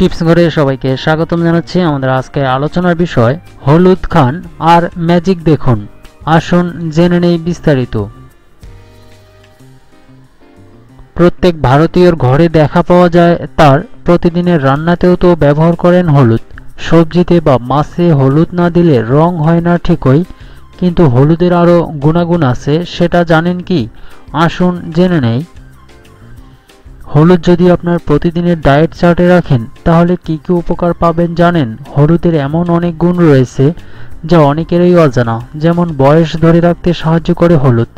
Tips ঘরে সবাইকে স্বাগতম জানাচ্ছি আমাদের আজকে আলোচনার বিষয়, হলুদ খান আর ম্যাজিক দেখুন। আসুন জেনে নেই বিস্তারিত। প্রত্যেক ভারতীয়র ঘরে দেখা পাওয়া যায় তার প্রতিদিনের রান্নাতেও তো ব্যবহার করেন হলুদ। সবজিতে বা মাছে হলুদ না দিলে রং হয় না ঠিকই, কিন্তু হলুদের আরও গুণাগুণ আছে, সেটা জানেন কি? আসুন জেনে নেই। হলুদ যদি আপনার প্রতিদিনের ডায়েট চার্টে রাখেন, তাহলে কি কি উপকার পাবেন জানেন? হলুদের এমন অনেক গুণ রয়েছে যা অনেকেরই অজানা, যেমন বয়স ধরে রাখতে সাহায্য করে হলুদ।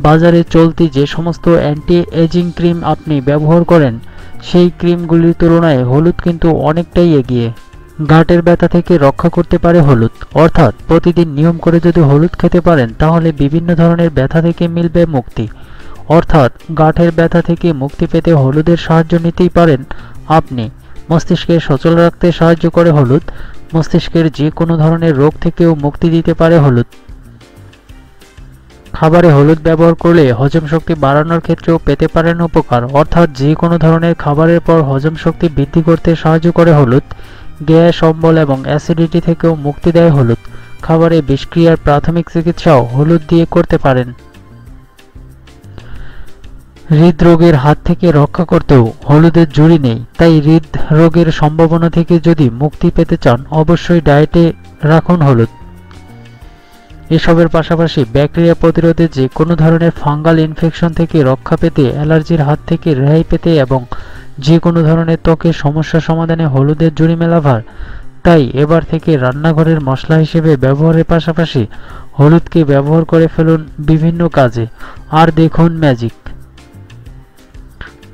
বাজারে চলতি যে সমস্ত অ্যান্টি এজিং ক্রিম আপনি ব্যবহার করেন, সেই ক্রিমগুলির তুলনায় হলুদ কিন্তু অনেকটাই এগিয়ে। গাঁটের ব্যথা থেকে রক্ষা করতে পারে হলুদ। অর্থাৎ প্রতিদিন নিয়ম করে যদি হলুদ খেতে পারেন, তাহলে বিভিন্ন ধরনের ব্যথা থেকে মিলবে মুক্তি। অর্থাৎ গাঁঠের ব্যথা থেকে মুক্তি পেতে হলুদের সাহায্য নিতেই পারেন আপনি। মস্তিষ্কে সচল রাখতে সাহায্য করে হলুদ। মস্তিষ্কের যে কোনো ধরনের রোগ থেকেও মুক্তি দিতে পারে হলুদ। খাবারে হলুদ ব্যবহার করলে হজম শক্তি বাড়ানোর ক্ষেত্রেও পেতে পারেন উপকার। অর্থাৎ যে কোনো ধরনের খাবারের পর হজম শক্তি বৃদ্ধি করতে সাহায্য করে হলুদ। গ্যাস, অম্বল এবং অ্যাসিডিটি থেকেও মুক্তি দেয় হলুদ। খাবারে বিষক্রিয়ার প্রাথমিক চিকিৎসাও হলুদ দিয়ে করতে পারেন। হৃদরোগের হাত থেকে রক্ষা করতেও হলুদের জুড়ি নেই। তাই হৃদরোগের সম্ভাবনা থেকে যদি মুক্তি পেতে চান, অবশ্যই ডায়েটে রাখুন হলুদ। এসবের পাশাপাশি ব্যাকটেরিয়া প্রতিরোধে যে কোনো ধরনের ফাঙ্গাল ইনফেকশন থেকে রক্ষা পেতে, অ্যালার্জির হাত থেকে রেহাই পেতে এবং যে কোনো ধরনের ত্বকের সমস্যা সমাধানে হলুদের জুড়ি মেলাভার তাই এবার থেকে রান্নাঘরের মশলা হিসেবে ব্যবহারের পাশাপাশি হলুদকে ব্যবহার করে ফেলুন বিভিন্ন কাজে। আর দেখুন ম্যাজিক।